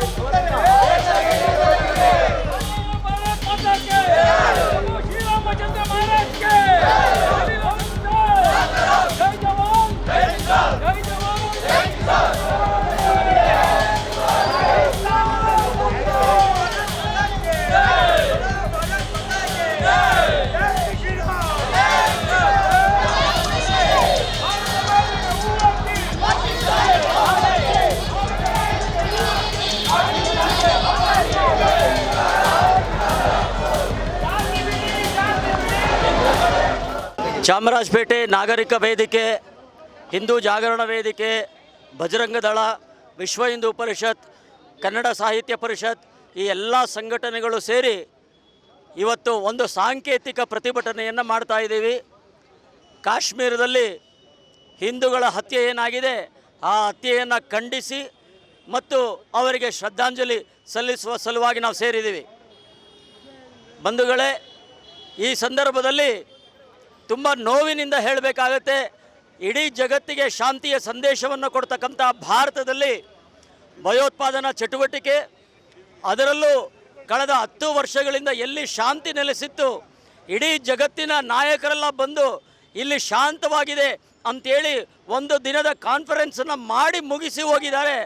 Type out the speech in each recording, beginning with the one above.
Oh, Chamarajpet ನಾಗರಿಕ ವೇದಿಕೆ, ಹಿಂದೂ ಜಾಗರಣ ವೇದಿಕೆ ಬಜರಂಗ ದಳ, ವಿಶ್ವ ಹಿಂದೂ ಪರಿಷತ್ ಕನ್ನಡ ಸಾಹಿತ್ಯ ಪರಿಷತ್ ಈ ಎಲ್ಲ ಸಂಘಟನೆಗಳು ಸೇರಿ ಇವತ್ತು ಒಂದು ಸಾಂಕೇತಿಕ ಪ್ರತಿಭಟನೆಯನ್ನು ಮಾಡ್ತಾ ಇದ್ದೀವಿ. ಕಾಶ್ಮೀರದಲ್ಲಿ ಹಿಂದೂಗಳ ಹತ್ಯೆ ಏನಾಗಿದೆ, ಆ ಹತ್ಯೆಯನ್ನು ಖಂಡಿಸಿ ಮತ್ತು ಅವರಿಗೆ ಶ್ರದ್ಧಾಂಜಲಿ ಸಲ್ಲಿಸುವ ಸಲುವಾಗಿ ನಾವು ಸೇರಿದ್ದೀವಿ. ಬಂಧುಗಳೇ, ಈ ಸಂದರ್ಭದಲ್ಲಿ ತುಂಬ ನೋವಿನಿಂದ ಹೇಳಬೇಕಾಗತ್ತೆ. ಇಡೀ ಜಗತ್ತಿಗೆ ಶಾಂತಿಯ ಸಂದೇಶವನ್ನು ಕೊಡ್ತಕ್ಕಂಥ ಭಾರತದಲ್ಲಿ ಭಯೋತ್ಪಾದನಾ ಚಟುವಟಿಕೆ, ಅದರಲ್ಲೂ ಕಳೆದ ಹತ್ತು ವರ್ಷಗಳಿಂದ ಎಲ್ಲಿ ಶಾಂತಿ ನೆಲೆಸಿತ್ತು, ಇಡೀ ಜಗತ್ತಿನ ನಾಯಕರೆಲ್ಲ ಬಂದು ಇಲ್ಲಿ ಶಾಂತವಾಗಿದೆ ಅಂತೇಳಿ ಒಂದು ದಿನದ ಕಾನ್ಫರೆನ್ಸನ್ನು ಮಾಡಿ ಮುಗಿಸಿ ಹೋಗಿದ್ದಾರೆ.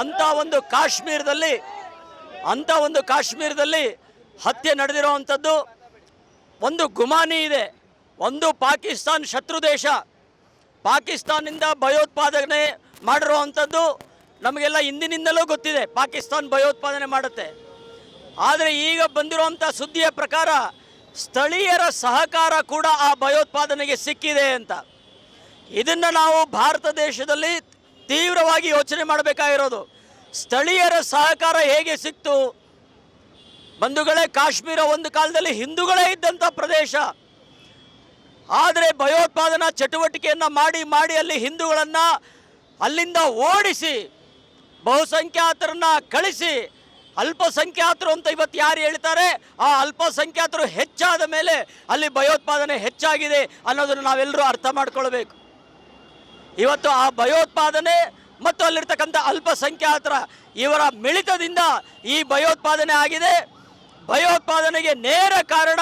ಅಂಥ ಒಂದು ಕಾಶ್ಮೀರದಲ್ಲಿ, ಅಂಥ ಒಂದು ಕಾಶ್ಮೀರದಲ್ಲಿ ಹತ್ಯೆ ನಡೆದಿರುವಂಥದ್ದು ಒಂದು ಗುಮಾನಿ ಇದೆ. ಒಂದು ಪಾಕಿಸ್ತಾನ್ ಶತ್ರು ದೇಶ. ಪಾಕಿಸ್ತಾನಿಂದ ಭಯೋತ್ಪಾದನೆ ಮಾಡಿರುವಂಥದ್ದು ನಮಗೆಲ್ಲ ಹಿಂದಿನಿಂದಲೂ ಗೊತ್ತಿದೆ, ಪಾಕಿಸ್ತಾನ್ ಭಯೋತ್ಪಾದನೆ ಮಾಡುತ್ತೆ. ಆದರೆ ಈಗ ಬಂದಿರುವಂಥ ಸುದ್ದಿಯ ಪ್ರಕಾರ ಸ್ಥಳೀಯರ ಸಹಕಾರ ಕೂಡ ಆ ಭಯೋತ್ಪಾದನೆಗೆ ಸಿಕ್ಕಿದೆ ಅಂತ. ಇದನ್ನು ನಾವು ಭಾರತ ದೇಶದಲ್ಲಿ ತೀವ್ರವಾಗಿ ಯೋಚನೆ ಮಾಡಬೇಕಾಗಿರೋದು. ಸ್ಥಳೀಯರ ಸಹಕಾರ ಹೇಗೆ ಸಿಕ್ತು? ಬಂಧುಗಳೇ, ಕಾಶ್ಮೀರ ಒಂದು ಕಾಲದಲ್ಲಿ ಹಿಂದೂಗಳೇ ಇದ್ದಂಥ ಪ್ರದೇಶ. ಆದರೆ ಭಯೋತ್ಪಾದನಾ ಚಟುವಟಿಕೆಯನ್ನು ಮಾಡಿ ಮಾಡಿ ಅಲ್ಲಿ ಹಿಂದೂಗಳನ್ನು ಅಲ್ಲಿಂದ ಓಡಿಸಿ ಬಹುಸಂಖ್ಯಾತರನ್ನ ಕಳಿಸಿ ಅಲ್ಪಸಂಖ್ಯಾತರು ಅಂತ ಇವತ್ತು ಯಾರು ಹೇಳ್ತಾರೆ? ಆ ಅಲ್ಪಸಂಖ್ಯಾತರು ಹೆಚ್ಚಾದ ಮೇಲೆ ಅಲ್ಲಿ ಭಯೋತ್ಪಾದನೆ ಹೆಚ್ಚಾಗಿದೆ ಅನ್ನೋದನ್ನು ನಾವೆಲ್ಲರೂ ಅರ್ಥ ಮಾಡ್ಕೊಳ್ಬೇಕು. ಇವತ್ತು ಆ ಭಯೋತ್ಪಾದನೆ ಮತ್ತು ಅಲ್ಲಿರ್ತಕ್ಕಂಥ ಅಲ್ಪಸಂಖ್ಯಾತರ ಇವರ ಮಿಳಿತದಿಂದ ಈ ಭಯೋತ್ಪಾದನೆ ಆಗಿದೆ. ಭಯೋತ್ಪಾದನೆಗೆ ನೇರ ಕಾರಣ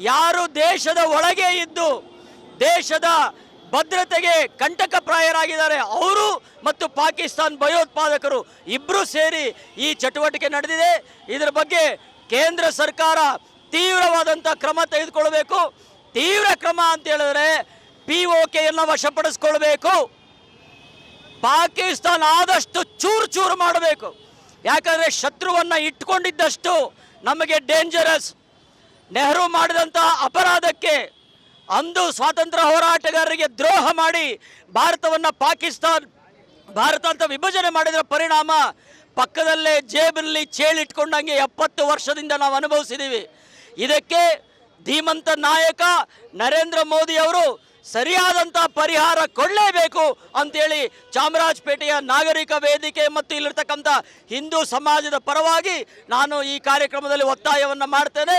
ಯಾರು ದೇಶದ ಒಳಗೆ ಇದ್ದು ದೇಶದ ಭದ್ರತೆಗೆ ಕಂಟಕಪ್ರಾಯರಾಗಿದ್ದಾರೆ ಅವರು ಮತ್ತು ಪಾಕಿಸ್ತಾನ್ ಭಯೋತ್ಪಾದಕರು ಇಬ್ಬರು ಸೇರಿ ಈ ಚಟುವಟಿಕೆ ನಡೆದಿದೆ. ಇದರ ಬಗ್ಗೆ ಕೇಂದ್ರ ಸರ್ಕಾರ ತೀವ್ರವಾದಂಥ ಕ್ರಮ ತೆಗೆದುಕೊಳ್ಬೇಕು ತೀವ್ರ ಕ್ರಮ ಅಂತ ಹೇಳಿದ್ರೆ ಪಿ ಒ ಕೆಯನ್ನು ವಶಪಡಿಸ್ಕೊಳ್ಬೇಕು. ಪಾಕಿಸ್ತಾನ ಆದಷ್ಟು ಚೂರು ಚೂರು ಮಾಡಬೇಕು. ಯಾಕಂದರೆ ಶತ್ರುವನ್ನು ಇಟ್ಕೊಂಡಿದ್ದಷ್ಟು ನಮಗೆ ಡೇಂಜರಸ್ ನೆಹರು ಮಾಡಿದಂಥ ಅಪರಾಧಕ್ಕೆ ಅಂದು ಸ್ವಾತಂತ್ರ್ಯ ಹೋರಾಟಗಾರರಿಗೆ ದ್ರೋಹ ಮಾಡಿ ಭಾರತವನ್ನು ಪಾಕಿಸ್ತಾನ್ ಭಾರತ ಅಂತ ವಿಭಜನೆ ಮಾಡಿದ್ರ ಪರಿಣಾಮ ಪಕ್ಕದಲ್ಲೇ ಜೇಬಲ್ಲಿ ಚೇಳಿಟ್ಕೊಂಡಂಗೆ ಎಪ್ಪತ್ತು ವರ್ಷದಿಂದ ನಾವು ಅನುಭವಿಸಿದ್ದೀವಿ ಇದಕ್ಕೆ ಧೀಮಂತ ನಾಯಕ ನರೇಂದ್ರ ಮೋದಿ ಅವರು ಸರಿಯಾದಂಥ ಪರಿಹಾರ ಕೊಡಲೇಬೇಕು ಅಂತೇಳಿ ಚಾಮರಾಜಪೇಟೆಯ ನಾಗರಿಕ ವೇದಿಕೆ ಮತ್ತು ಇಲ್ಲಿರ್ತಕ್ಕಂಥ ಹಿಂದೂ ಸಮಾಜದ ಪರವಾಗಿ ನಾನು ಈ ಕಾರ್ಯಕ್ರಮದಲ್ಲಿ ಒತ್ತಾಯವನ್ನು ಮಾಡ್ತೇನೆ.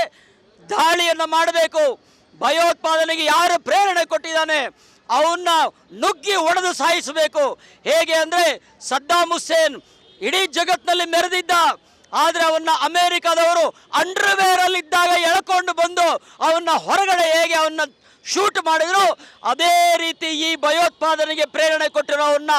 ದಾಳಿಯನ್ನು ಮಾಡಬೇಕು. ಭಯೋತ್ಪಾದನೆಗೆ ಯಾರು ಪ್ರೇರಣೆ ಕೊಟ್ಟಿದ್ದಾನೆ? ಅವನ್ನ ನುಗ್ಗಿ ಒಡೆದು ಸಾಯಿಸಬೇಕು. ಹೇಗೆ ಅಂದರೆ ಸದ್ದಾಮ್ ಹುಸೇನ್ ಇಡೀ ಜಗತ್ತಿನಲ್ಲಿ ಮೆರೆದಿದ್ದ. ಆದರೆ ಅವನ್ನ ಅಮೆರಿಕದವರು ಅಂಡರ್ವೇರಲ್ಲಿದ್ದಾಗ ಎಳ್ಕೊಂಡು ಬಂದು ಅವನ್ನ ಹೊರಗಡೆ ಹೇಗೆ ಅವನ್ನ ಶೂಟ್ ಮಾಡಿದ್ರು, ಅದೇ ರೀತಿ ಈ ಭಯೋತ್ಪಾದನೆಗೆ ಪ್ರೇರಣೆ ಕೊಟ್ಟಿರೋವನ್ನ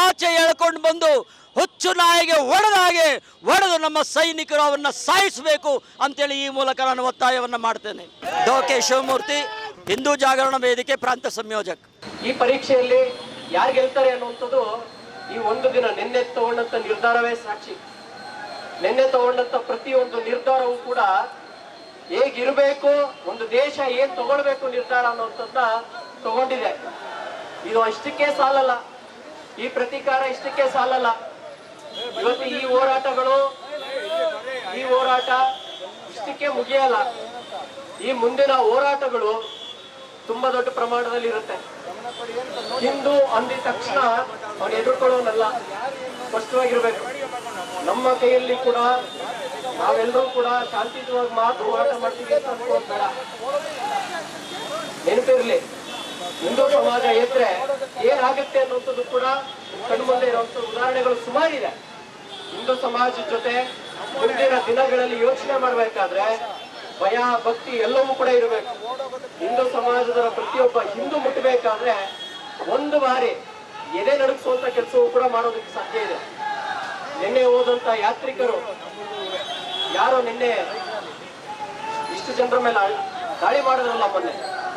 ಆಚೆ ಎಳ್ಕೊಂಡು ಬಂದು ಹುಚ್ಚು ನಾಯಿಗೆ ಒಡೆದ ಹಾಗೆ ಒಡೆದು ನಮ್ಮ ಸೈನಿಕರು ಅವನ್ನ ಸಾಯಿಸಬೇಕು ಅಂತೇಳಿ ಈ ಮೂಲಕ ನಾನು ಒತ್ತಾಯವನ್ನು ಮಾಡ್ತೇನೆ. ಡೋಕೆ ಶಿವಮೂರ್ತಿ, ಹಿಂದೂ ಜಾಗರಣ ವೇದಿಕೆ ಪ್ರಾಂತ ಸಂಯೋಜಕ. ಈ ಪರೀಕ್ಷೆಯಲ್ಲಿ ಯಾರು ಗೆಲ್ತಾರೆ ಅನ್ನುವಂಥದ್ದು ಈ ಒಂದು ದಿನ ನಿನ್ನೆ ತಗೊಂಡಂತ ನಿರ್ಧಾರವೇ ಸಾಕ್ಷಿ. ನಿನ್ನೆ ತಗೊಂಡಂತ ಪ್ರತಿಯೊಂದು ನಿರ್ಧಾರವೂ ಕೂಡ ಹೇಗಿರಬೇಕು, ಒಂದು ದೇಶ ಏನ್ ತಗೊಳ್ಬೇಕು ನಿರ್ಧಾರ ಅನ್ನುವಂಥದ್ದನ್ನ ತಗೊಂಡಿದೆ. ಇದು ಅಷ್ಟಕ್ಕೆ ಸಾಲಲ್ಲ. ಈ ಪ್ರತೀಕಾರ ಇಷ್ಟಕ್ಕೆ ಸಾಲಲ್ಲ. ಇವತ್ತು ಈ ಹೋರಾಟಗಳು, ಈ ಹೋರಾಟ ಇಷ್ಟಕ್ಕೆ ಮುಗಿಯಲ್ಲ. ಈ ಮುಂದಿನ ಹೋರಾಟಗಳು ತುಂಬಾ ದೊಡ್ಡ ಪ್ರಮಾಣದಲ್ಲಿ ಇರುತ್ತೆ. ಹಿಂದೂ ಅಂದಿದ ತಕ್ಷಣ ಅವನು ಎದುರ್ಕೊಳ್ಳೋನಲ್ಲ. ಸ್ಪಷ್ಟವಾಗಿರ್ಬೇಕು. ನಮ್ಮ ಕೈಯಲ್ಲಿ ಕೂಡ ನಾವೆಲ್ಲರೂ ಕೂಡ ಶಾಂತಿಯುತವಾಗಿ ಮಾತು ಹೋರಾಟ ಮಾಡ್ತೀವಿ ಅಂತ ಅನ್ಕೋಬೇಡ. ಬೇಡ ನೆನಪಿರ್ಲಿ, ಹಿಂದೂ ಸಮಾಜ ಇದ್ರೆ ಏನಾಗುತ್ತೆ ಅನ್ನುವಂಥದ್ದು ಕೂಡ ಕಣ್ಮುಂದೆ ಇರುವಂತ ಉದಾಹರಣೆಗಳು ಸುಮಾರಿದೆ. ಹಿಂದೂ ಸಮಾಜದ ಜೊತೆ ಮುಂದಿನ ದಿನಗಳಲ್ಲಿ ಯೋಚನೆ ಮಾಡಬೇಕಾದ್ರೆ ಭಯ, ಭಕ್ತಿ ಎಲ್ಲವೂ ಕೂಡ ಇರಬೇಕು. ಹಿಂದೂ ಸಮಾಜದ ಪ್ರತಿಯೊಬ್ಬ ಹಿಂದೂ ಮುಟ್ಟಬೇಕಾದ್ರೆ ಒಂದು ಬಾರಿ ಎದೆ ನಡುಗಿಸುವಂತ ಕೆಲಸವೂ ಕೂಡ ಮಾಡೋದಕ್ಕೆ ಸಾಧ್ಯ ಇದೆ. ನಿನ್ನೆ ಹೋದಂತ ಯಾತ್ರಿಕರು, ಯಾರೋ ನಿನ್ನೆ ಇಷ್ಟು ಜನರ ಮೇಲೆ ದಾಳಿ ಮಾಡಿದ್ರಲ್ಲ ಮೊನ್ನೆ.